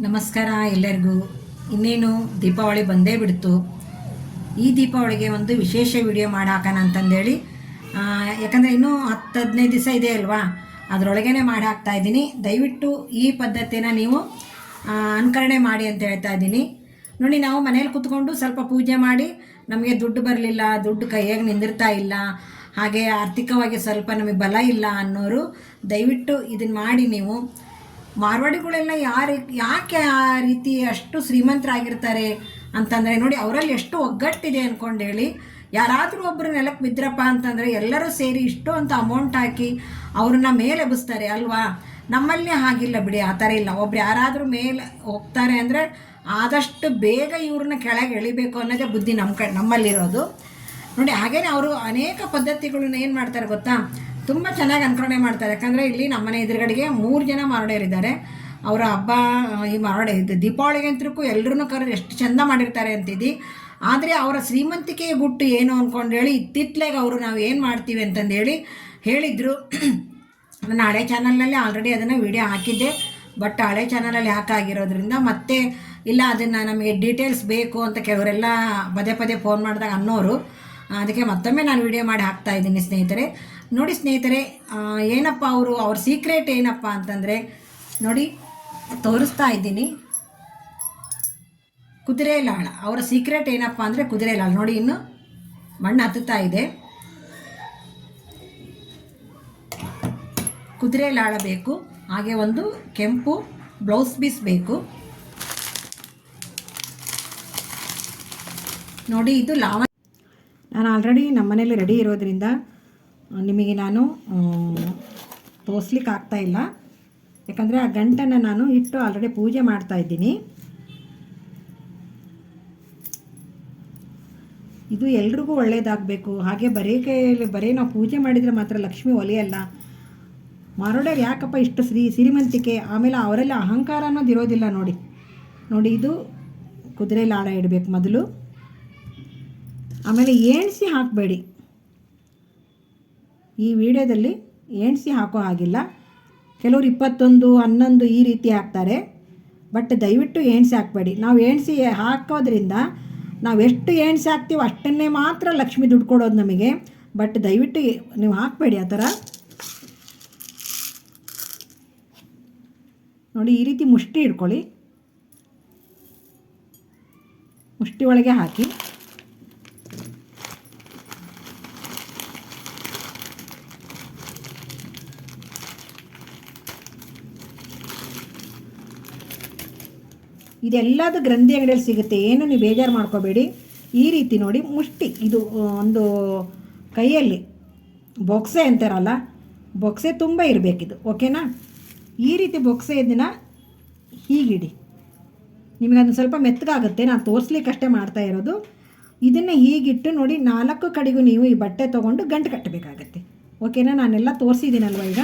ನಮಸ್ಕಾರ ಎಲ್ಲರಿಗೂ. ಇನ್ನೇನು ದೀಪಾವಳಿ ಬಂದೇ ಬಿಡ್ತು. ಈ ದೀಪಾವಳಿಗೆ ಒಂದು ವಿಶೇಷ ವಿಡಿಯೋ ಮಾಡಾಕೋಣ ಅಂತಂದೇಳಿ. ಯಾಕಂದರೆ ಇನ್ನೂ ಹತ್ತು ಹದಿನೈದು ದಿವಸ ಇದೆ ಅಲ್ವಾ? ಅದರೊಳಗೇ ಮಾಡಿ ಹಾಕ್ತಾ ಇದ್ದೀನಿ. ದಯವಿಟ್ಟು ಈ ಪದ್ಧತಿನ ನೀವು ಅನುಕರಣೆ ಮಾಡಿ ಅಂತ ಹೇಳ್ತಾ ಇದ್ದೀನಿ. ನೋಡಿ, ನಾವು ಮನೇಲಿ ಕೂತ್ಕೊಂಡು ಸ್ವಲ್ಪ ಪೂಜೆ ಮಾಡಿ, ನಮಗೆ ದುಡ್ಡು ಬರಲಿಲ್ಲ, ದುಡ್ಡು ಕೈಯಾಗಿ ನಿಂದಿರ್ತಾ ಇಲ್ಲ, ಹಾಗೆ ಆರ್ಥಿಕವಾಗಿ ಸ್ವಲ್ಪ ನಮಗೆ ಬಲ ಇಲ್ಲ ಅನ್ನೋರು ದಯವಿಟ್ಟು ಇದನ್ನು ಮಾಡಿ ನೀವು ಮಾರ್ವಾಡಿಗಳೆಲ್ಲ ಯಾರು ಯಾಕೆ ಆ ರೀತಿ ಅಷ್ಟು ಶ್ರೀಮಂತರಾಗಿರ್ತಾರೆ ಅಂತಂದರೆ ನೋಡಿ ಅವರಲ್ಲಿ ಎಷ್ಟು ಒಗ್ಗಟ್ಟಿದೆ ಅಂದ್ಕೊಂಡು ಹೇಳಿ. ಯಾರಾದರೂ ಒಬ್ಬರು ನೆಲಕ್ಕೆ ಬಿದ್ರಪ್ಪ ಅಂತಂದರೆ ಎಲ್ಲರೂ ಸೇರಿ ಇಷ್ಟು ಅಂತ ಅಮೌಂಟ್ ಹಾಕಿ ಅವ್ರನ್ನ ಮೇಲೆ ಎಬ್ಬಿಸ್ತಾರೆ ಅಲ್ವಾ? ನಮ್ಮಲ್ಲಿ ಹಾಗಿಲ್ಲ ಬಿಡಿ, ಆ ಥರ ಇಲ್ಲ. ಒಬ್ರು ಯಾರಾದರೂ ಮೇಲೆ ಹೋಗ್ತಾರೆ ಅಂದರೆ ಆದಷ್ಟು ಬೇಗ ಇವ್ರನ್ನ ಕೆಳಗೆ ಎಳಿಬೇಕು ಅನ್ನೋದೇ ಬುದ್ಧಿ ನಮ್ಮ ಕ, ನಮ್ಮಲ್ಲಿರೋದು. ನೋಡಿ ಹಾಗೇನೆ ಅವರು ಅನೇಕ ಪದ್ಧತಿಗಳನ್ನ ಏನು ಮಾಡ್ತಾರೆ ಗೊತ್ತಾ? ತುಂಬ ಚೆನ್ನಾಗಿ ಅನುಕರಣೆ ಮಾಡ್ತಾರೆ. ಯಾಕಂದರೆ ಇಲ್ಲಿ ನಮ್ಮನೆ ಎದುರುಗಡೆಗೆ ಮೂರು ಜನ ಮಾರೋಡಿಯರಿದ್ದಾರೆ ಅವರ ಹಬ್ಬ ಈ ಮಾರೋಡೆ, ಇದು ದೀಪಾವಳಿಗೆ ಅಂತೂ ಎಲ್ಲರೂ ಕರೆದು ಎಷ್ಟು ಚಂದ ಮಾಡಿರ್ತಾರೆ ಅಂತಿದ್ದು. ಆದರೆ ಅವರ ಶ್ರೀಮಂತಿಕೆಯ ಗುಟ್ಟು ಏನು ಅಂದ್ಕೊಂಡು ಹೇಳಿ, ಇತ್ತಿತ್ಲೆಗೆ ಅವರು ನಾವು ಏನು ಮಾಡ್ತೀವಿ ಅಂತಂದೇಳಿ ಹೇಳಿದರು. ನನ್ನ ಹಳೆ ಚಾನಲ್ನಲ್ಲಿ ಆಲ್ರೆಡಿ ಅದನ್ನು ವಿಡಿಯೋ ಹಾಕಿದ್ದೆ. ಬಟ್ ಹಳೆ ಚಾನಲಲ್ಲಿ ಹಾಕಾಗಿರೋದ್ರಿಂದ ಮತ್ತೆ ಇಲ್ಲ ಅದನ್ನು ನಮಗೆ ಡೀಟೇಲ್ಸ್ ಬೇಕು ಅಂತ ಕೆಲವರೆಲ್ಲ ಪದೇ ಪದೇ ಫೋನ್ ಮಾಡಿದಾಗ ಅನ್ನೋರು, ಅದಕ್ಕೆ ಮತ್ತೊಮ್ಮೆ ನಾನು ವಿಡಿಯೋ ಮಾಡಿ ಹಾಕ್ತಾ ಇದ್ದೀನಿ ಸ್ನೇಹಿತರೆ. ನೋಡಿ ಸ್ನೇಹಿತರೆ ಏನಪ್ಪ ಅವರು, ಅವ್ರ ಸೀಕ್ರೆಟ್ ಏನಪ್ಪ ಅಂತಂದರೆ, ನೋಡಿ, ತೋರಿಸ್ತಾ ಇದ್ದೀನಿ. ಕುದುರೆ ಲಾಳ ಅವರ ಸೀಕ್ರೆಟ್ ಏನಪ್ಪ ಅಂದರೆ ಕುದುರೆ ಲಾಳ ನೋಡಿ, ಇನ್ನು ಮಣ್ಣು ಹತ್ತುತ್ತಾ ಇದೆ. ಕುದುರೆ ಲಾಳ ಬೇಕು, ಹಾಗೆ ಒಂದು ಕೆಂಪು ಬ್ಲೌಸ್ ಪೀಸ್ ಬೇಕು. ನೋಡಿ, ಇದು ಲಾವ ನಾನು ಆಲ್ರೆಡಿ ನಮ್ಮ ಮನೇಲಿ ರೆಡಿ ಇರೋದ್ರಿಂದ ನಿಮಗೆ ನಾನು ತೋರಿಸ್ಲಿಕ್ಕೆ ಆಗ್ತಾಯಿಲ್ಲ ಯಾಕಂದರೆ ಆ ಗಂಟನ್ನು ನಾನು ಇಟ್ಟು ಆಲ್ರೆಡಿ ಪೂಜೆ ಮಾಡ್ತಾ ಇದ್ದೀನಿ. ಇದು ಎಲ್ರಿಗೂ ಒಳ್ಳೆಯದಾಗಬೇಕು ಹಾಗೆ ಬರೀ ಕೈಯಲ್ಲಿ ಬರೀ ನಾವು ಪೂಜೆ ಮಾಡಿದರೆ ಮಾತ್ರ ಲಕ್ಷ್ಮಿ ಒಲೆಯಲ್ಲ. ಮಾರೋಡೋರು ಯಾಕಪ್ಪ ಇಷ್ಟು ಶ್ರೀ, ಶ್ರೀಮಂತಿಕೆ? ಆಮೇಲೆ ಅವರೆಲ್ಲ ಅಹಂಕಾರ ಅನ್ನೋದು ಇರೋದಿಲ್ಲ ನೋಡಿ. ನೋಡಿ, ಇದು ಕುದುರೆ ಲಾಡ ಇಡಬೇಕು ಮೊದಲು. ಆಮೇಲೆ ಏಣಿಸಿ ಹಾಕಬೇಡಿ. ಈ ವಿಡಿಯೋದಲ್ಲಿ ಎಣ್ಸಿ ಹಾಕೋ ಹಾಗಿಲ್ಲ. ಕೆಲವರು ಇಪ್ಪತ್ತೊಂದು, ಹನ್ನೊಂದು ಈ ರೀತಿ ಹಾಕ್ತಾರೆ. ಬಟ್ ದಯವಿಟ್ಟು ಎಣ್ಸಿ ಹಾಕಬೇಡಿ. ನಾವು ಎಣ್ಸಿ ಹಾಕೋದ್ರಿಂದ ನಾವು ಎಷ್ಟು ಎಣ್ಸಿ ಹಾಕ್ತೀವೋ ಅಷ್ಟನ್ನೇ ಮಾತ್ರ ಲಕ್ಷ್ಮಿ ದುಡ್ಡು ಕೊಡೋದು ನಮಗೆ. ಬಟ್ ದಯವಿಟ್ಟು ನೀವು ಹಾಕಬೇಡಿ ಆ ಥರ. ನೋಡಿ, ಈ ರೀತಿ ಮುಷ್ಟಿ ಇಟ್ಕೊಳ್ಳಿ. ಮುಷ್ಟಿ ಒಳಗೆ ಹಾಕಿ. ಇದೆಲ್ಲದು ಗ್ರಂಥಿ ಅಂಗಡಿಯಲ್ಲಿ ಸಿಗುತ್ತೆ. ಏನು ನೀವು ಬೇಜಾರು ಮಾಡ್ಕೋಬೇಡಿ. ಈ ರೀತಿ ನೋಡಿ, ಮುಷ್ಟಿ. ಇದು ಒಂದು ಕೈಯಲ್ಲಿ ಬೊಕ್ಸೆ ಅಂತಾರಲ್ಲ, ಬೊಕ್ಸೆ ತುಂಬ ಇರಬೇಕಿದು. ಓಕೆನಾ ಈ ರೀತಿ ಬೊಕ್ಸೆ ಇದನ್ನ ಹೀಗಿಡಿ. ನಿಮಗೆ ಅದನ್ನು ಸ್ವಲ್ಪ ಮೆತ್ತಗಾಗುತ್ತೆ. ನಾನು ತೋರಿಸ್ಲಿಕ್ಕಷ್ಟೇ ಮಾಡ್ತಾ ಇರೋದು. ಇದನ್ನು ಹೀಗಿಟ್ಟು ನೋಡಿ, ನಾಲ್ಕು ಕಡೆಗೂ ನೀವು ಈ ಬಟ್ಟೆ ತೊಗೊಂಡು ಗಂಟು ಕಟ್ಟಬೇಕಾಗತ್ತೆ. ಓಕೆನಾ ನಾನೆಲ್ಲ ತೋರಿಸಿದ್ದೀನಲ್ವ ಈಗ.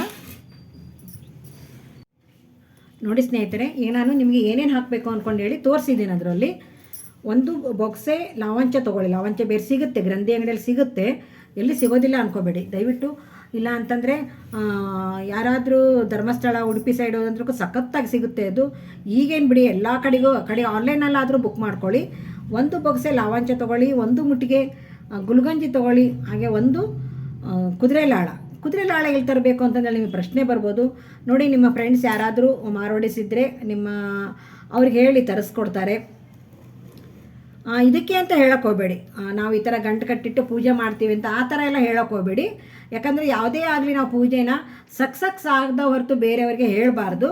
ನೋಡಿ ಸ್ನೇಹಿತರೆ ಈಗ ನಾನು ನಿಮಗೆ ಏನೇನು ಹಾಕಬೇಕು ಅಂದ್ಕೊಂಡು ಹೇಳಿ ತೋರಿಸಿದ್ದೀನಿ ಅದರಲ್ಲಿ. ಒಂದು ಬಾಕ್ಸೇ ಲವಂಚ ತೊಗೊಳ್ಳಿ. ಲಾವಂಚ ಬೇರೆ ಸಿಗುತ್ತೆ ಗ್ರಂಥಿ ಅಂಗಡಿಯಲ್ಲಿ ಸಿಗುತ್ತೆ. ಎಲ್ಲಿ ಸಿಗೋದಿಲ್ಲ ಅನ್ಕೋಬೇಡಿ. ದಯವಿಟ್ಟು ಇಲ್ಲ ಅಂತಂದರೆ ಯಾರಾದರೂ ಧರ್ಮಸ್ಥಳ ಉಡುಪಿ ಸೈಡ್ ಹೋದಂದ್ರೂ ಸಖತ್ತಾಗಿ ಸಿಗುತ್ತೆ ಅದು. ಈಗೇನು ಬಿಡಿ ಎಲ್ಲ ಕಡೆಗೂ ಕಡೆ ಆನ್ಲೈನಲ್ಲಾದರೂ ಬುಕ್ ಮಾಡ್ಕೊಳ್ಳಿ. ಒಂದು ಬಾಕ್ಸೇ ಲಾವಂಚ ತೊಗೊಳ್ಳಿ ಒಂದು ಮುಟ್ಟಿಗೆ ಗುಲ್ಗಂಜಿ ತೊಗೊಳ್ಳಿ ಹಾಗೆ ಒಂದು ಆ, ಕುದುರೆ ಲಾಳೆಯಲ್ಲಿ ತರಬೇಕು ಅಂತಂದ್ರೆ ನಿಮಗೆ ಪ್ರಶ್ನೆ ಬರ್ಬೋದು. ನೋಡಿ, ನಿಮ್ಮ ಫ್ರೆಂಡ್ಸ್ ಯಾರಾದರೂ ಮಾರೋಡಿಸಿದ್ರೆ ನಿಮ್ಮ ಅವ್ರಿಗೆ ಹೇಳಿ ತರಿಸ್ಕೊಡ್ತಾರೆ. ಇದಕ್ಕೆ ಅಂತ ಹೇಳಕ್ಕೆ ಹೋಗಬೇಡಿ. ನಾವು ಈ ಥರ ಗಂಟು ಕಟ್ಟಿಟ್ಟು ಪೂಜೆ ಮಾಡ್ತೀವಿ ಅಂತ ಆ ಥರ ಎಲ್ಲ ಹೇಳಕ್ಕೆ ಹೋಗಬೇಡಿ. ಯಾಕಂದರೆ ಯಾವುದೇ ಆಗಲಿ ನಾವು ಪೂಜೆನ ಸಕ್ಸಕ್ಸ್ ಆಗದ ಹೊರತು ಬೇರೆಯವ್ರಿಗೆ ಹೇಳಬಾರ್ದು.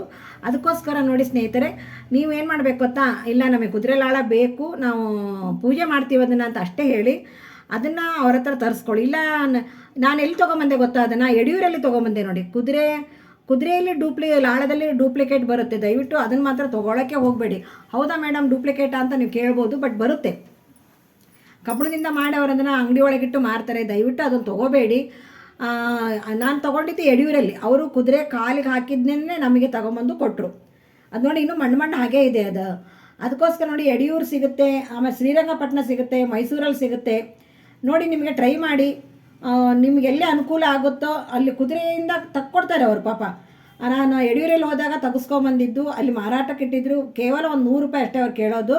ಅದಕ್ಕೋಸ್ಕರ ನೋಡಿ ಸ್ನೇಹಿತರೆ ನೀವೇನು ಮಾಡಬೇಕು ಗೊತ್ತಾ? ಇಲ್ಲ, ನಮಗೆ ಕುದುರೆ ಲಾಳ ಬೇಕು, ನಾವು ಪೂಜೆ ಮಾಡ್ತೀವಿ ಅದನ್ನು ಅಂತ ಅಷ್ಟೇ ಹೇಳಿ. ಅದನ್ನು ಅವ್ರ ಹತ್ರ ತರಿಸ್ಕೊಳ್ಳಿ. ಇಲ್ಲ ನಾನು ಎಲ್ಲಿ ತೊಗೊಂಬಂದೆ ಗೊತ್ತಾ? ಅದನ್ನು ಯಡಿಯೂರಲ್ಲಿ ತೊಗೊಂಬಂದೆ ನೋಡಿ. ಕುದುರೆ, ಕುದುರೆಯಲ್ಲಿ ಡೂಪ್ಲಿ ಲಾಳದಲ್ಲಿ ಡೂಪ್ಲಿಕೇಟ್ ಬರುತ್ತೆ. ದಯವಿಟ್ಟು ಅದನ್ನು ಮಾತ್ರ ತೊಗೊಳಕ್ಕೆ ಹೋಗಬೇಡಿ. ಹೌದಾ ಮೇಡಮ್ ಡೂಪ್ಲಿಕೇಟ್ ಅಂತ ನೀವು ಕೇಳ್ಬೋದು ಬಟ್ ಬರುತ್ತೆ. ಕಬ್ಬಣದಿಂದ ಮಾಡಿ ಅವರು ಅಂಗಡಿ ಒಳಗಿಟ್ಟು ಮಾರ್ತಾರೆ. ದಯವಿಟ್ಟು ಅದನ್ನು ತೊಗೋಬೇಡಿ. ನಾನು ತೊಗೊಂಡಿದ್ದು ಯಡಿಯೂರಲ್ಲಿ. ಅವರು ಕುದುರೆ ಕಾಲಿಗೆ ಹಾಕಿದ್ನೇ ನಮಗೆ ತಗೊಂಬಂದು ಕೊಟ್ಟರು ಅದು ನೋಡಿ ಇನ್ನೂ ಮಣ್ಣು ಮಣ್ಣು ಹಾಗೇ ಇದೆ ಅದು. ಅದಕ್ಕೋಸ್ಕರ ನೋಡಿ ಯಡಿಯೂರು ಸಿಗುತ್ತೆ, ಆಮೇಲೆ ಶ್ರೀರಂಗಪಟ್ಟಣ ಸಿಗುತ್ತೆ, ಮೈಸೂರಲ್ಲಿ ಸಿಗುತ್ತೆ. ನೋಡಿ ನಿಮಗೆ ಟ್ರೈ ಮಾಡಿ ಆ, ನಿಮ್ಗೆ ಅನುಕೂಲ ಆಗುತ್ತೋ ಅಲ್ಲಿ ಕುದುರೆಯಿಂದ ತಕ್ಕೊಡ್ತಾರೆ ಅವರು ಪಾಪ. ನಾನು ಯಡಿಯೂರಲ್ಲಿ ಹೋದಾಗ ತೆಗೆಸ್ಕೊಂಬಂದಿದ್ದು ಅಲ್ಲಿ ಮಾರಾಟಕ್ಕೆ ಇಟ್ಟಿದ್ರು ಕೇವಲ ಒಂದು ನೂರು ರೂಪಾಯಿ ಅಷ್ಟೇ ಅವ್ರು ಕೇಳೋದು.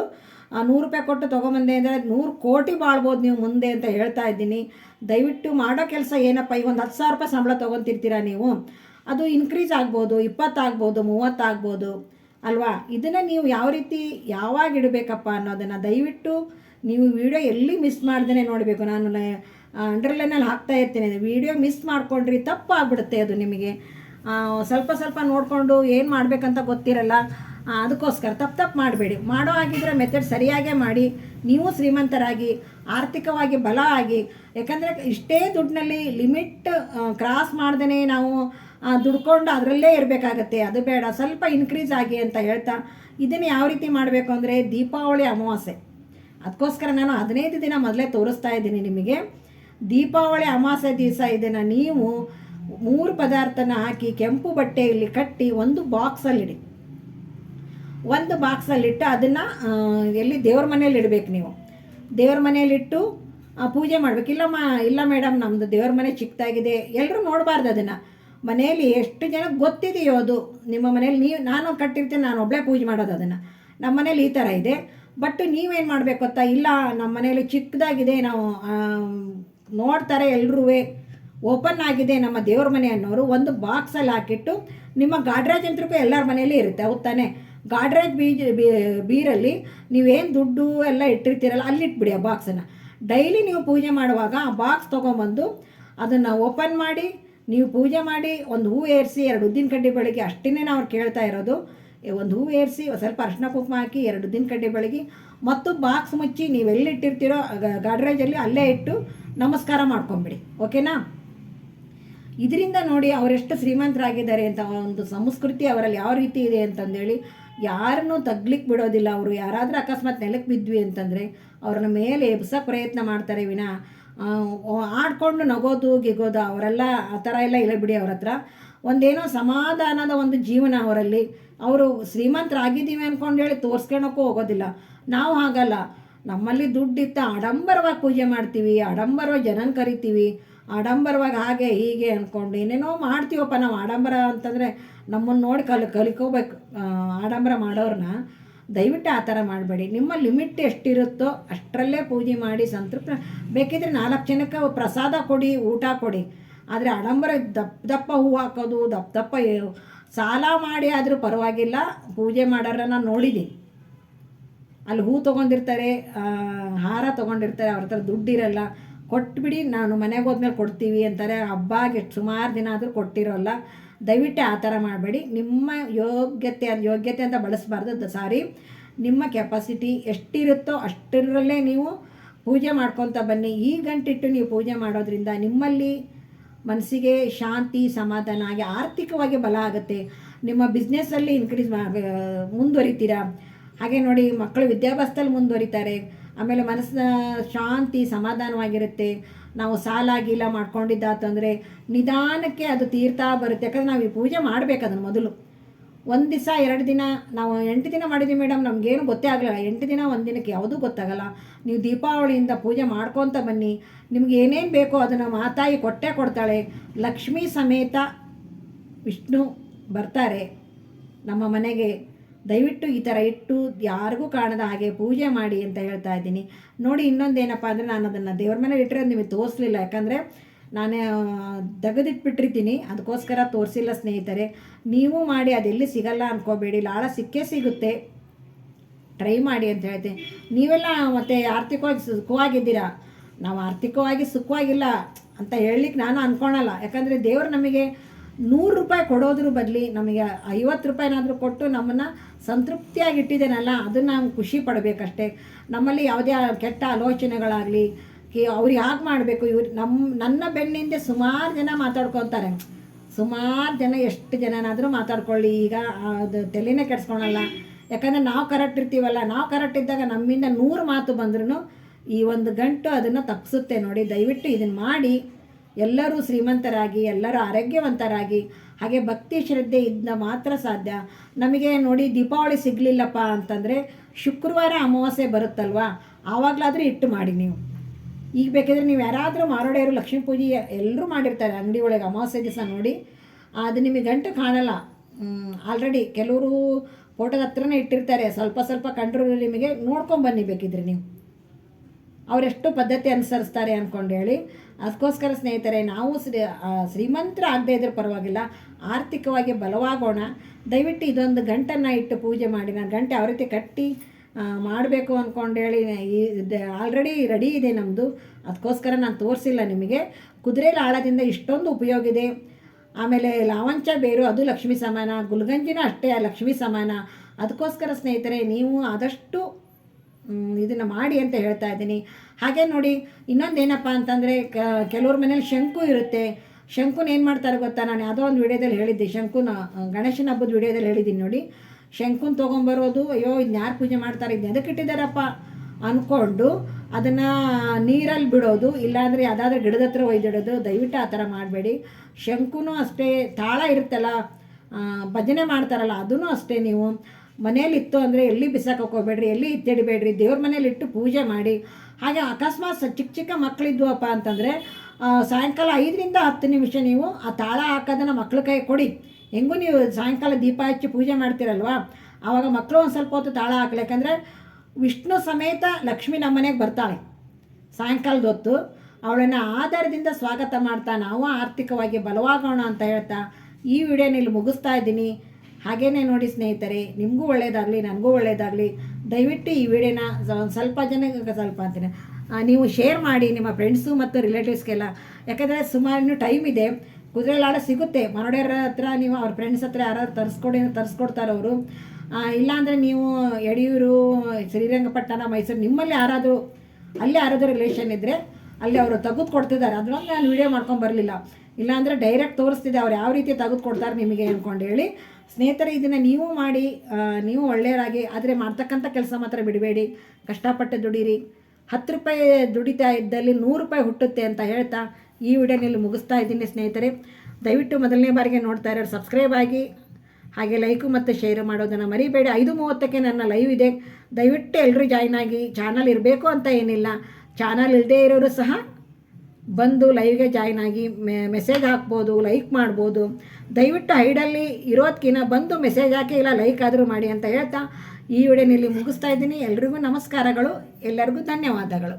ಆ ನೂರು ರೂಪಾಯಿ ಕೊಟ್ಟು ತೊಗೊಂಬಂದೆ ಅಂದರೆ ನೂರು ಕೋಟಿ ಬಾಳ್ಬೋದು ನೀವು ಮುಂದೆ ಅಂತ ಹೇಳ್ತಾ ಇದ್ದೀನಿ. ದಯವಿಟ್ಟು ಮಾಡೋ ಕೆಲಸ ಏನಪ್ಪ ಈಗ ಒಂದು ಹತ್ತು ಸಾವಿರ ರೂಪಾಯಿ ಸಂಬಳ ತೊಗೊತಿರ್ತೀರಾ ನೀವು? ಅದು ಇನ್ಕ್ರೀಸ್ ಆಗ್ಬೋದು ಇಪ್ಪತ್ತಾಗ್ಬೋದು ಮೂವತ್ತಾಗ್ಬೋದು ಅಲ್ವಾ? ಇದನ್ನು ನೀವು ಯಾವ ರೀತಿ ಯಾವಾಗ ಇಡಬೇಕಪ್ಪ ಅನ್ನೋದನ್ನು ದಯವಿಟ್ಟು ನೀವು ವಿಡಿಯೋ ಎಲ್ಲಿ ಮಿಸ್ ಮಾಡ್ದೇ ನೋಡಬೇಕು. ನಾನು ಅಂಡರ್ಲೈನಲ್ಲಿ ಹಾಕ್ತಾ ಇರ್ತೀನಿ. ವಿಡಿಯೋ ಮಿಸ್ ಮಾಡ್ಕೊಂಡ್ರಿ ತಪ್ಪಾಗ್ಬಿಡುತ್ತೆ ಅದು ನಿಮಗೆ. ಸ್ವಲ್ಪ ಸ್ವಲ್ಪ ನೋಡಿಕೊಂಡು ಏನು ಮಾಡಬೇಕಂತ ಗೊತ್ತಿರಲ್ಲ ಅದಕ್ಕೋಸ್ಕರ ತಪ್ಪು ತಪ್ಪು ಮಾಡಬೇಡಿ. ಮಾಡೋ ಹಾಗಿದ್ರೆ ಮೆಥಡ್ ಸರಿಯಾಗೇ ಮಾಡಿ. ನೀವು ಶ್ರೀಮಂತರಾಗಿ, ಆರ್ಥಿಕವಾಗಿ ಬಲ ಆಗಿ, ಯಾಕಂದರೆ ಇಷ್ಟೇ ದುಡ್ಡಿನಲ್ಲಿ ಲಿಮಿಟ್ ಕ್ರಾಸ್ ಮಾಡ್ದೇ ನಾವು ದುಡ್ಕೊಂಡು ಅದರಲ್ಲೇ ಇರಬೇಕಾಗತ್ತೆ. ಅದು ಬೇಡ. ಸ್ವಲ್ಪ ಇನ್ಕ್ರೀಸ್ ಆಗಿ ಅಂತ ಹೇಳ್ತಾ, ಇದನ್ನು ಯಾವ ರೀತಿ ಮಾಡಬೇಕು ಅಂದರೆ ದೀಪಾವಳಿ ಅಮಾವಾಸ್ಯೆ. ಅದಕ್ಕೋಸ್ಕರ ನಾನು ಹದಿನೈದು ದಿನ ಮೊದಲೇ ತೋರಿಸ್ತಾ ಇದ್ದೀನಿ ನಿಮಗೆ. ದೀಪಾವಳಿ ಅಮಾವಾಸ್ಯೆ ದಿವಸ ಇದನ್ನು ನೀವು ಮೂರು ಪದಾರ್ಥನ ಹಾಕಿ ಕೆಂಪು ಬಟ್ಟೆಯಲ್ಲಿ ಕಟ್ಟಿ ಒಂದು ಬಾಕ್ಸಲ್ಲಿಡಿ ಒಂದು ಬಾಕ್ಸಲ್ಲಿಟ್ಟು ಅದನ್ನು ಎಲ್ಲಿ ದೇವ್ರ ಮನೇಲಿ ಇಡಬೇಕು ನೀವು. ದೇವ್ರ ಮನೆಯಲ್ಲಿಟ್ಟು ಆ, ಪೂಜೆ ಮಾಡಬೇಕು. ಇಲ್ಲ ಇಲ್ಲ ಮೇಡಮ್ ನಮ್ಮದು ದೇವ್ರ ಮನೆ ಚಿಕ್ಕದಾಗಿದೆ. ಎಲ್ಲರೂ ನೋಡಬಾರ್ದು ಅದನ್ನು. ಮನೆಯಲ್ಲಿ ಎಷ್ಟು ಜನಕ್ಕೆ ಗೊತ್ತಿದೆಯೋ ಅದು. ನಿಮ್ಮ ಮನೇಲಿ ನೀವು ನಾನು ಕಟ್ಟಿರ್ತೀನಿ ನಾನು ಒಬ್ಬಳೇ ಪೂಜೆ ಮಾಡೋದು ಅದನ್ನು. ನಮ್ಮ ಮನೇಲಿ ಈ ಥರ ಇದೆ. ಬಟ್ ನೀವೇನು ಮಾಡಬೇಕು ಅಂತ ಇಲ್ಲ ನಮ್ಮ ಮನೇಲಿ ಚಿಕ್ಕದಾಗಿದೆ, ನಾವು ನೋಡ್ತಾರೆ ಎಲ್ಲರೂ ಓಪನ್ ಆಗಿದೆ ನಮ್ಮ ದೇವ್ರ ಮನೆ ಅನ್ನೋರು, ಒಂದು ಬಾಕ್ಸಲ್ಲಿ ಹಾಕಿಟ್ಟು ನಿಮ್ಮ ಗಾಡ್ರೇಜ್ ಯಂತ್ರಕ್ಕೂ ಎಲ್ಲರ ಮನೆಯಲ್ಲಿ ಇರುತ್ತೆ, ಹೌದ್ ತಾನೇ? ಗಾಡ್ರಾಜ್ ಬೀಜ ಬೀರಲ್ಲಿ ನೀವೇನು ದುಡ್ಡು ಎಲ್ಲ ಇಟ್ಟಿರ್ತೀರಲ್ಲ ಅಲ್ಲಿ ಇಟ್ಬಿಡಿ ಆ ಬಾಕ್ಸನ್ನು. ಡೈಲಿ ನೀವು ಪೂಜೆ ಮಾಡುವಾಗ ಆ ಬಾಕ್ಸ್ ತೊಗೊಂಬಂದು ಅದನ್ನು ಓಪನ್ ಮಾಡಿ, ನೀವು ಪೂಜೆ ಮಾಡಿ, ಒಂದು ಹೂ ಏರಿಸಿ, ಎರಡು ಉದ್ದಿನ ಕಡ್ಡಿ ಬೆಳಗ್ಗೆ ಅಷ್ಟೇ ನಾವು ಕೇಳ್ತಾ ಇರೋದು ಒಂದು ಹೂವು ಏರಿಸಿ ಸ್ವಲ್ಪ ಅರ್ಶಿನ ಕುಂಕುಮ ಹಾಕಿ ಎರಡು ದಿನ ಕಡ್ಡಿ ಬೆಳಗ್ಗೆ ಮತ್ತು ಬಾಕ್ಸ್ ಮುಚ್ಚಿ ನೀವು ಎಲ್ಲಿಟ್ಟಿರ್ತೀರೋ ಗ- ಗಾಡ್ರೇಜಲ್ಲಿ ಅಲ್ಲೇ ಇಟ್ಟು ನಮಸ್ಕಾರ ಮಾಡ್ಕೊಂಬಿಡಿ. ಓಕೆನಾ? ಇದರಿಂದ ನೋಡಿ ಅವರೆಷ್ಟು ಶ್ರೀಮಂತರಾಗಿದ್ದಾರೆ ಅಂತ ಒಂದು ಸಂಸ್ಕೃತಿ ಅವರಲ್ಲಿ ಯಾವ ರೀತಿ ಇದೆ ಅಂತಂದೇಳಿ ಯಾರನ್ನು ತಗ್ಲಿಕ್ಕೆ ಬಿಡೋದಿಲ್ಲ ಅವರು. ಯಾರಾದರೂ ಅಕಸ್ಮಾತ್ ನೆಲಕ್ಕೆ ಬಿದ್ವಿ ಅಂತಂದರೆ ಅವ್ರನ್ನ ಮೇಲೆ ಎಬ್ಸೋ ಪ್ರಯತ್ನ ಮಾಡ್ತಾರೆ ವಿನ. ಆಡ್ಕೊಂಡು ನಗೋದು, ಗಿಗೋದು, ಅವರೆಲ್ಲ ಆ ಥರ ಎಲ್ಲ ಇಲ್ಲ ಬಿಡಿ ಅವ್ರ ಹತ್ರ. ಒಂದೇನೋ ಸಮಾಧಾನದ ಒಂದು ಜೀವನ ಅವರಲ್ಲಿ ಅವರು ಶ್ರೀಮಂತರಾಗಿದ್ದೀವಿ ಅನ್ಕೊಂಡು ಹೇಳಿ ತೋರಿಸ್ಕೊಳಕ್ಕೂ ಹೋಗೋದಿಲ್ಲ. ನಾವು ಹಾಗಲ್ಲ. ನಮ್ಮಲ್ಲಿ ದುಡ್ಡಿತ್ತ ಆಡಂಬರವಾಗಿ ಪೂಜೆ ಮಾಡ್ತೀವಿ ಆಡಂಬರವಾಗಿ ಜನನ ಕರಿತೀವಿ, ಆಡಂಬರವಾಗಿ ಹಾಗೆ ಹೀಗೆ ಅಂದ್ಕೊಂಡು ಏನೇನೋ ಮಾಡ್ತೀವಪ್ಪ ನಾವು ಆಡಂಬರ ಅಂತಂದರೆ ನಮ್ಮನ್ನು ನೋಡಿ ಕಲಿ, ಕಲಿಕೋಬೇಕು. ಆಡಂಬರ ಮಾಡೋರನ್ನ ದಯವಿಟ್ಟು ಆ ಥರ ಮಾಡಬೇಡಿ. ನಿಮ್ಮ ಲಿಮಿಟ್ ಎಷ್ಟಿರುತ್ತೋ ಅಷ್ಟರಲ್ಲೇ ಪೂಜೆ ಮಾಡಿ ಸಂತೃಪ್ತ. ಬೇಕಿದ್ರೆ ನಾಲ್ಕು ಜನಕ್ಕೆ ಪ್ರಸಾದ ಕೊಡಿ, ಊಟ ಕೊಡಿ. ಆದರೆ ಆಡಂಬರ ದಪ್ಪ ದಪ್ಪ ಹೂ ಹಾಕೋದು, ದಪ್ಪ ದಪ್ಪ ಸಾಲ ಮಾಡಿ ಆದರೂ ಪರವಾಗಿಲ್ಲ, ಪೂಜೆ ಮಾಡೋರನ್ನ ನೋಡಿದ್ದೀನಿ ಅಲ್ಲಿ ಹೂ ತೊಗೊಂಡಿರ್ತಾರೆ ಹಾರ ತೊಗೊಂಡಿರ್ತಾರೆ, ಅವ್ರ ಹತ್ರ ದುಡ್ಡಿರಲ್ಲ, ಕೊಟ್ಬಿಡಿ, ನಾನು ಮನೆಗೆ ಹೋದ್ಮೇಲೆ ಕೊಡ್ತೀವಿ ಅಂತಾರೆ, ಹಬ್ಬಗೆ ಸುಮಾರು ದಿನ ಆದರೂ ಕೊಟ್ಟಿರೋಲ್ಲ ದಯವಿಟ್ಟು ಆ ಥರ ಮಾಡಬೇಡಿ. ನಿಮ್ಮ ಯೋಗ್ಯತೆ ಯೋಗ್ಯತೆ ಅಂತ ಬಳಸಬಾರ್ದು ಸಾರಿ. ನಿಮ್ಮ ಕೆಪಾಸಿಟಿ ಎಷ್ಟಿರುತ್ತೋ ಅಷ್ಟರಲ್ಲೇ ನೀವು ಪೂಜೆ ಮಾಡ್ಕೊತ ಬನ್ನಿ. ಈ ಗಂಟಿಟ್ಟು ನೀವು ಪೂಜೆ ಮಾಡೋದ್ರಿಂದ ನಿಮ್ಮಲ್ಲಿ ಮನಸ್ಸಿಗೆ ಶಾಂತಿ, ಸಮಾಧಾನ ಆಗಿ ಆರ್ಥಿಕವಾಗಿ ಬಲ ಆಗುತ್ತೆ. ನಿಮ್ಮ ಬಿಸ್ನೆಸ್ಸಲ್ಲಿ ಇನ್ಕ್ರೀಸ್ ಮುಂದುವರಿತೀರಾ? ಹಾಗೆ ನೋಡಿ, ಮಕ್ಕಳು ವಿದ್ಯಾಭ್ಯಾಸದಲ್ಲಿ ಮುಂದುವರಿತಾರೆ. ಆಮೇಲೆ ಮನಸ್ಸಿನ ಶಾಂತಿ, ಸಮಾಧಾನವಾಗಿರುತ್ತೆ. ನಾವು ಸಾಲ ಗೀಲ ಮಾಡ್ಕೊಂಡಿದ್ದಾತಂದರೆ ನಿಧಾನಕ್ಕೆ ಅದು ತೀರ್ಥ ಬರುತ್ತೆ. ಯಾಕಂದರೆ ನಾವು ಈ ಪೂಜೆ ಮಾಡಬೇಕು ಅದನ್ನು ಮೊದಲು. ಒಂದು ದಿವಸ ಎರಡು ದಿನ, ನಾವು ಎಂಟು ದಿನ ಮಾಡಿದ್ದೀವಿ ಮೇಡಮ್, ನಮಗೇನು ಗೊತ್ತೇ ಆಗಲಿಲ್ಲ. ಎಂಟು ದಿನ, ಒಂದು ದಿನಕ್ಕೆ ಯಾವುದೂ ಗೊತ್ತಾಗಲ್ಲ. ನೀವು ದೀಪಾವಳಿಯಿಂದ ಪೂಜೆ ಮಾಡ್ಕೊತ ಬನ್ನಿ. ನಿಮ್ಗೆ ಏನೇನು ಬೇಕೋ ಅದನ್ನು ಮಾತಾಯಿ ಕೊಟ್ಟೆ ಕೊಡ್ತಾಳೆ. ಲಕ್ಷ್ಮೀ ಸಮೇತ ವಿಷ್ಣು ಬರ್ತಾರೆ. ನಮ್ಮ ಮನೆಗೆ ದಯವಿಟ್ಟು ಈ ಥರ ಇಟ್ಟು ಯಾರಿಗೂ ಕಾಣದ ಹಾಗೆ ಪೂಜೆ ಮಾಡಿ ಅಂತ ಹೇಳ್ತಾ ಇದ್ದೀನಿ. ನೋಡಿ ಇನ್ನೊಂದೇನಪ್ಪ ಅಂದರೆ ನಾನು ಅದನ್ನು ದೇವ್ರ ಮನೇಲಿ ಇಟ್ಟರೆ ನಿಮಗೆ ತೋರಿಸ್ಲಿಲ್ಲ. ಯಾಕಂದರೆ ನಾನು ತೆಗೆದಿಟ್ಬಿಟ್ಟಿರ್ತೀನಿ ಅದಕ್ಕೋಸ್ಕರ ತೋರಿಸಿಲ್ಲ ಸ್ನೇಹಿತರೆ. ನೀವು ಮಾಡಿ, ಅದೆಲ್ಲಿ ಸಿಗಲ್ಲ ಅನ್ಕೋಬೇಡಿ. ಲಾಳ ಸಿಕ್ಕೇ ಸಿಗುತ್ತೆ. ಟ್ರೈ ಮಾಡಿ ಅಂತ ಹೇಳ್ತೀನಿ. ನೀವೆಲ್ಲ ಮತ್ತೆ ಆರ್ಥಿಕವಾಗಿ ಸುಖವಾಗಿದ್ದೀರಾ? ನಾವು ಆರ್ಥಿಕವಾಗಿ ಸುಖವಾಗಿಲ್ಲ ಅಂತ ಹೇಳಲಿಕ್ಕೆ ನಾನು ಅಂದ್ಕೊಳಲ್ಲ ಯಾಕಂದರೆ ದೇವರು ನಮಗೆ ನೂರು ರೂಪಾಯಿ ಕೊಡೋದ್ರ ಬದಲಿ ನಮಗೆ ಐವತ್ತು ರೂಪಾಯಿನಾದರೂ ಕೊಟ್ಟು ನಮ್ಮನ್ನು ಸಂತೃಪ್ತಿಯಾಗಿ ಇಟ್ಟಿದ್ದೇನಲ್ಲ, ಅದನ್ನು ನಾವು ಖುಷಿ ಪಡಬೇಕಷ್ಟೇ. ನಮ್ಮಲ್ಲಿ ಯಾವುದೇ ಕೆಟ್ಟ ಆಲೋಚನೆಗಳಾಗಲಿ ಕಿ ಅವ್ರು ಯಾಕೆ ಮಾಡಬೇಕು? ಇವ್ರು ನಮ್ಮ ನನ್ನ ಬೆನ್ನಿಂದ ಸುಮಾರು ಜನ ಮಾತಾಡ್ಕೊತಾರೆ. ಸುಮಾರು ಜನ, ಎಷ್ಟು ಜನನಾದರೂ ಮಾತಾಡ್ಕೊಳ್ಳಿ. ಈಗ ಅದು ತಲೆನೇ ಕೆಡ್ಸ್ಕೊಳಲ್ಲ. ಯಾಕಂದರೆ ನಾವು ಕರೆಕ್ಟ್ ಇರ್ತೀವಲ್ಲ. ನಾವು ಕರೆಕ್ಟ್ ಇದ್ದಾಗ ನಮ್ಮಿಂದ ನೂರು ಮಾತು ಬಂದ್ರೂ ಈ ಒಂದು ಗಂಟು ಅದನ್ನು ತಪ್ಪಿಸುತ್ತೆ ನೋಡಿ. ದಯವಿಟ್ಟು ಇದನ್ನು ಮಾಡಿ. ಎಲ್ಲರೂ ಶ್ರೀಮಂತರಾಗಿ, ಎಲ್ಲರೂ ಆರೋಗ್ಯವಂತರಾಗಿ, ಹಾಗೆ ಭಕ್ತಿ ಶ್ರದ್ಧೆ ಇದ್ದ ಮಾತ್ರ ಸಾಧ್ಯ. ನಮಗೆ ನೋಡಿ ದೀಪಾವಳಿ ಸಿಗಲಿಲ್ಲಪ್ಪ ಅಂತಂದರೆ ಶುಕ್ರವಾರ ಅಮಾವಾಸ್ಯೆ ಬರುತ್ತಲ್ವಾ? ಆವಾಗಲಾದರೂ ಇಟ್ಟು ಮಾಡಿ ನೀವು. ಈಗ ಬೇಕಿದ್ರೆ ನೀವು ಯಾರಾದರೂ ಮಾರೋಡೆಯರು ಲಕ್ಷ್ಮೀ ಪೂಜೆ ಎಲ್ಲರೂ ಮಾಡಿರ್ತಾರೆ ಅಂಗಡಿ ಒಳಗೆ ಅಮಾವಾಸ್ಯೆ ದಿವಸ ನೋಡಿ. ಅದು ನಿಮಗೆ ಗಂಟು ಕಾಣಲ್ಲ. ಆಲ್ರೆಡಿ ಕೆಲವರು ಫೋಟೋದ ಹತ್ರನೇ ಇಟ್ಟಿರ್ತಾರೆ. ಸ್ವಲ್ಪ ಸ್ವಲ್ಪ ಕಂಟ್ರೋಲ್ ನಿಮಗೆ ನೋಡ್ಕೊಂಬನ್ನಿ ಬೇಕಿದ್ರೆ ನೀವು. ಅವರೆಷ್ಟು ಪದ್ಧತಿ ಅನುಸರಿಸ್ತಾರೆ ಅಂದ್ಕೊಂಡು ಹೇಳಿ. ಅದಕ್ಕೋಸ್ಕರ ಸ್ನೇಹಿತರೆ, ನಾವು ಶ್ರೀ ಶ್ರೀಮಂತರ ಆಗದೇ ಇದ್ರೂ ಪರವಾಗಿಲ್ಲ. ಆರ್ಥಿಕವಾಗಿ ಬಲವಾಗೋಣ. ದಯವಿಟ್ಟು ಇದೊಂದು ಗಂಟನ್ನು ಇಟ್ಟು ಪೂಜೆ ಮಾಡಿ. ನಾನು ಗಂಟೆ ಯಾವ ರೀತಿ ಕಟ್ಟಿ ಮಾಡಬೇಕು ಅಂದ್ಕೊಂಡು ಹೇಳಿ ಆಲ್ರೆಡಿ ರೆಡಿ ಇದೆ ನಮ್ಮದು ಅದಕ್ಕೋಸ್ಕರ ನಾನು ತೋರಿಸಿಲ್ಲ ನಿಮಗೆ. ಕುದುರೆ ಲಾಳದಿಂದ ಇಷ್ಟೊಂದು ಉಪಯೋಗ ಇದೆ. ಆಮೇಲೆ ಲಾವಂಚ ಬೇರು ಅದು ಲಕ್ಷ್ಮಿ ಸಮಾನ, ಗುಲ್ಗಂಜಿನ ಅಷ್ಟೇ ಲಕ್ಷ್ಮಿ ಸಮಾನ. ಅದಕ್ಕೋಸ್ಕರ ಸ್ನೇಹಿತರೆ, ನೀವು ಆದಷ್ಟು ಇದನ್ನು ಮಾಡಿ ಅಂತ ಹೇಳ್ತಾ ಇದ್ದೀನಿ. ಹಾಗೆ ನೋಡಿ ಇನ್ನೊಂದೇನಪ್ಪ ಅಂತಂದರೆ ಕೆಲವ್ರ ಮನೇಲಿ ಶಂಕು ಇರುತ್ತೆ. ಶಂಕುನ ಏನು ಮಾಡ್ತಾರೆ ಗೊತ್ತಾ? ನಾನು ಯಾವುದೋ ಒಂದು ವಿಡಿಯೋದಲ್ಲಿ ಹೇಳಿದ್ದೆ. ಶಂಕುನ, ಗಣೇಶನ ಹಬ್ಬದ ವಿಡಿಯೋದಲ್ಲಿ ಹೇಳಿದ್ದೀನಿ ನೋಡಿ. ಶಂಕುನ ತೊಗೊಂಬರೋದು ಅಯ್ಯೋ ಇದನ್ನ ಯಾರು ಪೂಜೆ ಮಾಡ್ತಾರೆ ಇದನ್ನ ಎದಕ್ಕೆ ಇಟ್ಟಿದ್ದಾರಪ್ಪ? ಅಂದ್ಕೊಂಡು ಅದನ್ನು ನೀರಲ್ಲಿ ಬಿಡೋದು, ಇಲ್ಲಾಂದರೆ ಯಾವುದಾದ್ರೂ ಗಿಡದ ಹತ್ರ ಒಯ್ದಿಡೋದು, ದಯವಿಟ್ಟು ಆ ಥರ ಮಾಡಬೇಡಿ. ಶಂಕುನೂ ಅಷ್ಟೇ, ತಾಳ ಇರುತ್ತಲ್ಲ ಭಜನೆ ಮಾಡ್ತಾರಲ್ಲ ಅದೂ ಅಷ್ಟೇ ನೀವು. ಮನೇಲಿ ಇತ್ತು ಅಂದರೆ ಎಲ್ಲಿ ಬಿಸಾಕಕ್ಕೆ ಹೋಗ್ಬೇಡ್ರಿ, ಎಲ್ಲಿ ಇತ್ತಿಡಬೇಡ್ರಿ ದೇವ್ರ ಮನೇಲಿ ಇಟ್ಟು ಪೂಜೆ ಮಾಡಿ. ಹಾಗೆ ಅಕಸ್ಮಾತ್ ಚಿಕ್ಕ ಚಿಕ್ಕ ಮಕ್ಕಳಿದ್ವಪ್ಪ ಅಂತಂದರೆ ಸಾಯಂಕಾಲ ಐದರಿಂದ ಹತ್ತು ನಿಮಿಷ ನೀವು ಆ ತಾಳ ಹಾಕೋದನ್ನು ಮಕ್ಕಳ ಕೈ ಕೊಡಿ. ಹೆಂಗೂ ನೀವು ಸಾಯಂಕಾಲ ದೀಪ ಹಚ್ಚಿ ಪೂಜೆ ಮಾಡ್ತೀರಲ್ವಾ? ಆವಾಗ ಮಕ್ಕಳು ಒಂದು ಸ್ವಲ್ಪ ಹೊತ್ತು ತಾಳ ಹಾಕ್ಲಿ. ಯಾಕಂದರೆ ವಿಷ್ಣು ಸಮೇತ ಲಕ್ಷ್ಮಿ ನಮ್ಮ ಮನೆಗೆ ಬರ್ತಾಳೆ. ಸಾಯಂಕಾಲದ ಹೊತ್ತು ಅವಳನ್ನು ಆಧಾರದಿಂದ ಸ್ವಾಗತ ಮಾಡ್ತಾ ನಾವು ಆರ್ಥಿಕವಾಗಿ ಬಲವಾಗೋಣ ಅಂತ ಹೇಳ್ತಾ ಈ ವಿಡಿಯೋನ ಇಲ್ಲಿ ಮುಗಿಸ್ತಾ ಇದ್ದೀನಿ. ಹಾಗೇನೆ ನೋಡಿ ಸ್ನೇಹಿತರೆ, ನಿಮಗೂ ಒಳ್ಳೆಯದಾಗಲಿ ನನಗೂ ಒಳ್ಳೆಯದಾಗಲಿ ದಯವಿಟ್ಟು ಈ ವಿಡಿಯೋನ ಒಂದು ಸ್ವಲ್ಪ ಜನಕ್ಕೆ ಸ್ವಲ್ಪ ಅಂತೀನಿ. ನೀವು ಶೇರ್ ಮಾಡಿ ನಿಮ್ಮ ಫ್ರೆಂಡ್ಸು ಮತ್ತು ರಿಲೇಟಿವ್ಸ್ಗೆಲ್ಲ ಯಾಕಂದರೆ ಸುಮಾರು ಟೈಮ್ ಇದೆ. ಕುದುರೆ ಲಾಡ ಸಿಗುತ್ತೆ. ಮರಡಿಯರ ಹತ್ರ ನೀವು ಅವ್ರ ಫ್ರೆಂಡ್ಸ್ ಹತ್ರ ಯಾರಾದ್ರು ತರಿಸ್ಕೊಡಿ ತರಿಸ್ಕೊಡ್ತಾರೆ ಅವರು. ಇಲ್ಲಾಂದರೆ ನೀವು ಯಡಿಯೂರು, ಶ್ರೀರಂಗಪಟ್ಟಣ, ಮೈಸೂರು ನಿಮ್ಮಲ್ಲಿ ಯಾರಾದರೂ, ಅಲ್ಲೇ ಯಾರಾದರೂ ರಿಲೇಷನ್ ಇದ್ದರೆ ಅಲ್ಲಿ ಅವರು ತೆಗೆದು ಕೊಡ್ತಿದ್ದಾರೆ ಅದನ್ನೊಂದು ನಾನು ವಿಡಿಯೋ ಮಾಡ್ಕೊಂಡು ಬರಲಿಲ್ಲ. ಇಲ್ಲಾಂದರೆ ಡೈರೆಕ್ಟ್ ತೋರಿಸ್ತಿದ್ದೆ ಅವ್ರು ಯಾವ ರೀತಿ ತೆಗೆದು ಕೊಡ್ತಾರೆ ನಿಮಗೆ ಅಂದ್ಕೊಂಡು ಹೇಳಿ. ಸ್ನೇಹಿತರೆ, ಇದನ್ನು ನೀವು ಮಾಡಿ ನೀವು ಒಳ್ಳೆಯರಾಗಿ, ಆದರೆ ಮಾಡ್ತಕ್ಕಂಥ ಕೆಲಸ ಮಾತ್ರ ಬಿಡಬೇಡಿ. ಕಷ್ಟಪಟ್ಟು ದುಡೀರಿ. ಹತ್ತು ರೂಪಾಯಿ ದುಡಿತಾ ಇದ್ದಲ್ಲಿ ನೂರು ರೂಪಾಯಿ ಹುಟ್ಟುತ್ತೆ ಅಂತ ಹೇಳ್ತಾ ಈ ವಿಡಿಯೋನಲ್ಲಿ ಮುಗಿಸ್ತಾ ಇದ್ದೀನಿ ಸ್ನೇಹಿತರೆ. ದಯವಿಟ್ಟು ಮೊದಲನೇ ಬಾರಿಗೆ ನೋಡ್ತಾ ಇರೋರು ಸಬ್ಸ್ಕ್ರೈಬ್ ಆಗಿ, ಹಾಗೆ ಲೈಕು ಮತ್ತು ಶೇರ್ ಮಾಡೋದನ್ನು ಮರಿಬೇಡಿ. ಐದು ಮೂವತ್ತಕ್ಕೆ ನನ್ನ ಲೈವ್ ಇದೆ. ದಯವಿಟ್ಟು ಎಲ್ಲರೂ ಜಾಯ್ನ್ ಆಗಿ ಚಾನಲ್ ಇರಬೇಕು ಅಂತ ಏನಿಲ್ಲ. ಚಾನಲ್ ಇಲ್ಲದೇ ಇರೋರು ಸಹ ಬಂದು ಲೈವ್ಗೆ ಜಾಯ್ನ್ ಆಗಿ ಮೆಸೇಜ್ ಹಾಕ್ಬೋದು ಲೈಕ್ ಮಾಡ್ಬೋದು. ದಯವಿಟ್ಟು ಹೈಡಲ್ಲಿ ಇರೋದಕ್ಕಿಂತ ಬಂದು ಮೆಸೇಜ್ ಹಾಕಿ, ಇಲ್ಲ ಲೈಕ್ ಆದರೂ ಮಾಡಿ ಅಂತ ಹೇಳ್ತಾ ಈ ವಿಡಿಯೋನಲ್ಲಿ ಮುಗಿಸ್ತಾ ಇದ್ದೀನಿ. ಎಲ್ರಿಗೂ ನಮಸ್ಕಾರಗಳು. ಎಲ್ಲರಿಗೂ ಧನ್ಯವಾದಗಳು.